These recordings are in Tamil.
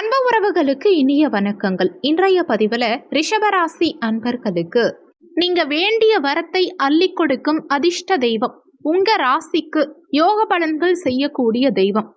அன்பு உறவுகளுக்கு இனிய வணக்கங்கள். இன்றைய பதிவுல ரிஷபராசி அன்பர்களுக்கு நீங்க வேண்டிய வரத்தை அள்ளி கொடுக்கும் அதிர்ஷ்ட தெய்வம். உங்க ராசிக்கு யோக பலன்கள் செய்யக்கூடிய தெய்வம்.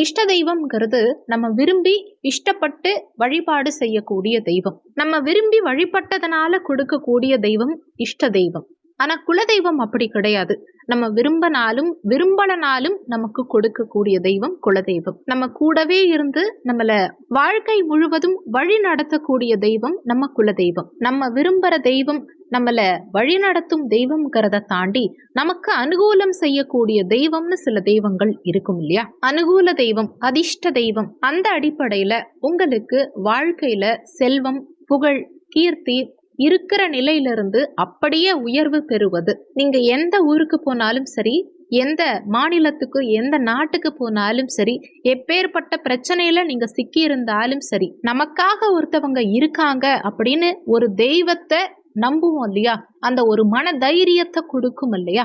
இஷ்ட தெய்வம்ங்கிறது நம்ம விரும்பி இஷ்டப்பட்டு வழிபாடு செய்யக்கூடிய தெய்வம். நம்ம விரும்பி வழிபட்டதனால கொடுக்கக்கூடிய தெய்வம் இஷ்ட தெய்வம். ஆனா குலதெய்வம் அப்படி கிடையாது. நம்ம விரும்பினாலும் விரும்பலனாலும் நமக்கு கொடுக்கக்கூடிய தெய்வம் குலதெய்வம். நம்ம கூடவே இருந்து நம்மள வாழ்க்கை முழுவதும் வழி நடத்தக்கூடிய தெய்வம் நம்ம குலதெய்வம். நம்ம விரும்புற தெய்வம் நம்மள வழிநடத்தும் தெய்வம்ங்கிறத தாண்டி நமக்கு அனுகூலம் செய்யக்கூடிய தெய்வம்னு சில தெய்வங்கள் இருக்கும் இல்லையா? அனுகூல தெய்வம் அதிர்ஷ்ட தெய்வம் அந்த அடிப்படையில உங்களுக்கு வாழ்க்கையில செல்வம் புகழ் கீர்த்தி இருக்கிற நிலையிலிருந்து அப்படியே உயர்வு பெறுவது. நீங்க எந்த ஊருக்கு போனாலும் சரி எந்த மாநிலத்துக்கு எந்த நாட்டுக்கு போனாலும் சரி எப்பேற்பட்ட பிரச்சனையில நீங்க சிக்கி இருந்தாலும் சரி நமக்காக ஒருத்தவங்க இருக்காங்க அப்படின்னு ஒரு தெய்வத்தை நம்புவோம் இல்லையா? அந்த ஒரு மன தைரியத்தை கொடுக்கும் இல்லையா?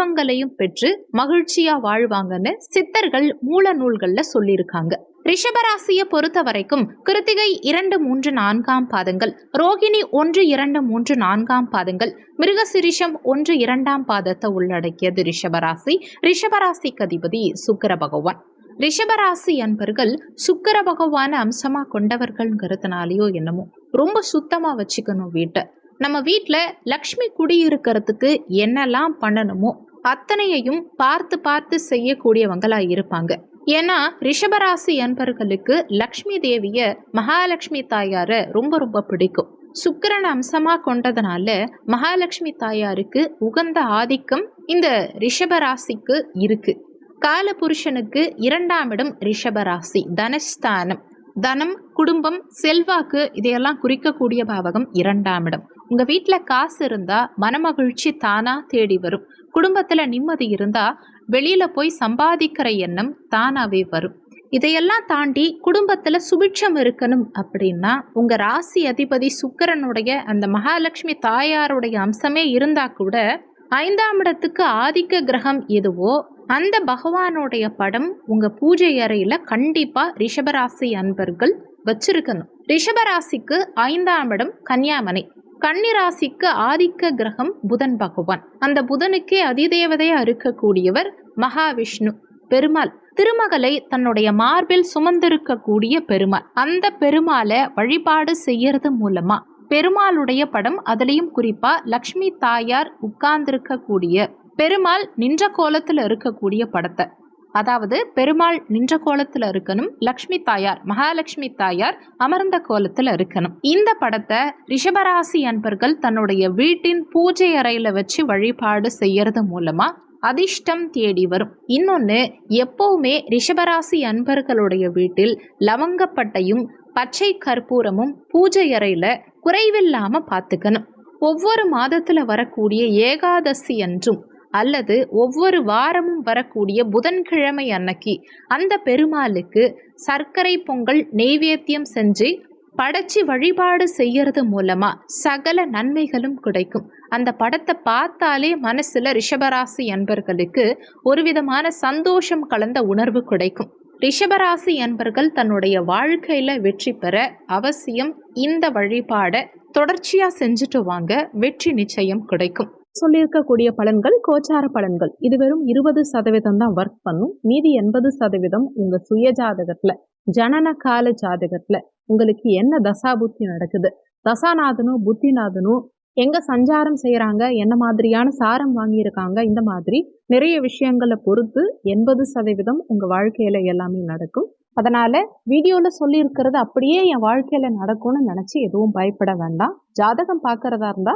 செல்வங்களையும் பெற்று மகிழ்ச்சியா வாழ்வாங்கன்னு சித்தர்கள் மூல நூல்கள்ல சொல்லியிருக்காங்க. ரிஷபராசியை பொறுத்த வரைக்கும் கிருத்திகை இரண்டு மூன்று நான்காம் பாதங்கள் ரோகிணி ஒன்று இரண்டு மூன்று நான்காம் பாதங்கள் மிருகசிரிஷம் ஒன்று இரண்டாம் பாதத்தை உள்ளடக்கியது ரிஷபராசி. ரிஷபராசிக்கு அதிபதி சுக்கர பகவான். ரிஷபராசி அன்பர்கள் சுக்கர பகவான அம்சமா கொண்டவர்கள்ங்கிறதுனாலையோ என்னமோ ரொம்ப சுத்தமா வச்சுக்கணும் வீட்டை. நம்ம வீட்டில் லக்ஷ்மி குடியிருக்கிறதுக்கு என்னெல்லாம் பண்ணணுமோ அத்தனையையும் பார்த்து பார்த்து செய்யக்கூடியவங்களா இருப்பாங்க. ஏன்னா ரிஷபராசி அன்பர்களுக்கு லக்ஷ்மி தேவிய மகாலட்சுமி தாயார ரொம்ப ரொம்ப பிடிக்கும். சுக்கரன் அம்சமா கொண்டதுனால மகாலட்சுமி தாயாருக்கு உகந்த ஆதிக்கம் இந்த ரிஷபராசிக்கு இருக்கு. காலபுருஷனுக்கு இரண்டாம் இடம் ரிஷபராசி தனஸ்தானம். தனம் குடும்பம் செல்வாக்கு இதையெல்லாம் குறிக்கக்கூடிய பாவகம் இரண்டாம் இடம். உங்கள் வீட்டில் காசு இருந்தால் மனமகிழ்ச்சி தானாக தேடி வரும். குடும்பத்தில் நிம்மதி இருந்தால் வெளியில் போய் சம்பாதிக்கிற எண்ணம் தானாகவே வரும். இதையெல்லாம் தாண்டி குடும்பத்தில் சுபிட்சம் இருக்கணும் அப்படின்னா உங்கள் ராசி அதிபதி சுக்கரனுடைய அந்த மகாலட்சுமி தாயாருடைய அம்சமே இருந்தால் கூட ஐந்தாம் இடத்துக்கு ஆதிக்க கிரகம் எதுவோ அந்த பகவானுடைய படம் உங்க பூஜை அறையில கண்டிப்பா ரிஷபராசி அன்பர்கள் வச்சிருக்கணும். ரிஷபராசிக்கு ஐந்தாம் இடம் கன்னியாமனை. கன்னிராசிக்கு ஆதிக்க கிரகம் புதன் பகவான். அந்த புதனுக்கே அதிதேவதையா இருக்கக்கூடியவர் மகாவிஷ்ணு. பெருமாள். திருமகளை தன்னுடைய மார்பில் சுமந்திருக்கக்கூடிய பெருமாள். அந்த பெருமாளை வழிபாடு செய்யறது மூலமா பெருமாளுடைய படம் அதுலேயும் குறிப்பா லக்ஷ்மி தாயார் உட்கார்ந்திருக்கக்கூடிய பெருமாள் நின்ற கோலத்தில் இருக்கக்கூடிய படத்தை அதாவது பெருமாள் நின்ற கோலத்தில் இருக்கணும் லக்ஷ்மி தாயார் மகாலட்சுமி தாயார் அமர்ந்த கோலத்தில் இருக்கணும். இந்த படத்தை ரிஷபராசி அன்பர்கள் தன்னுடைய வீட்டின் பூஜை அறையில் வச்சு வழிபாடு செய்யறது மூலமா அதிர்ஷ்டம் தேடி வரும். இன்னொன்று எப்போவுமே ரிஷபராசி அன்பர்களுடைய வீட்டில் லவங்கப்பட்டையும் பச்சை கற்பூரமும் பூஜை அறையில் குறைவில்லாமல் பார்த்துக்கணும். ஒவ்வொரு மாதத்தில் வரக்கூடிய ஏகாதசி அன்றும் அல்லது ஒவ்வொரு வாரமும் வரக்கூடிய புதன்கிழமை அன்னைக்கு அந்த பெருமாளுக்கு சர்க்கரை பொங்கல் நெய்வேத்தியம் செஞ்சு படைச்சி வழிபாடு செய்யறது மூலமா சகல நன்மைகளும் கிடைக்கும். அந்த படத்தை பார்த்தாலே மனசுல ரிஷபராசி அன்பர்களுக்கு ஒரு விதமான சந்தோஷம் கலந்த உணர்வு கிடைக்கும். ரிஷபராசி அன்பர்கள் தன்னுடைய வாழ்க்கையில வெற்றி பெற அவசியம் இந்த வழிபாடை தொடர்ச்சியா செஞ்சுட்டு வாங்க வெற்றி நிச்சயம் கிடைக்கும். சொல்லியிருக்கக்கூடிய பலன்கள் கோச்சார பலன்கள். இது வெறும் இருபது சதவீதம் தான் ஒர்க் பண்ணும். மீதி எண்பது சதவீதம் உங்க சுய ஜாதகத்துல ஜனன கால ஜாதகத்துல உங்களுக்கு என்ன தசா புத்தி நடக்குது? தசாநாதனும் புத்திநாதனும் எங்க சஞ்சாரம் செய்யறாங்க? என்ன மாதிரியான சாரம் வாங்கியிருக்காங்க? இந்த மாதிரி நிறைய விஷயங்களை பொறுத்து எண்பது சதவீதம் உங்க வாழ்க்கையில எல்லாமே நடக்கும். அதனால வீடியோல சொல்லியிருக்கிறது அப்படியே என் வாழ்க்கையில நடக்கும்னு நினைச்சு எதுவும் பயப்பட வேண்டாம். ஜாதகம் பாக்குறதா இருந்தா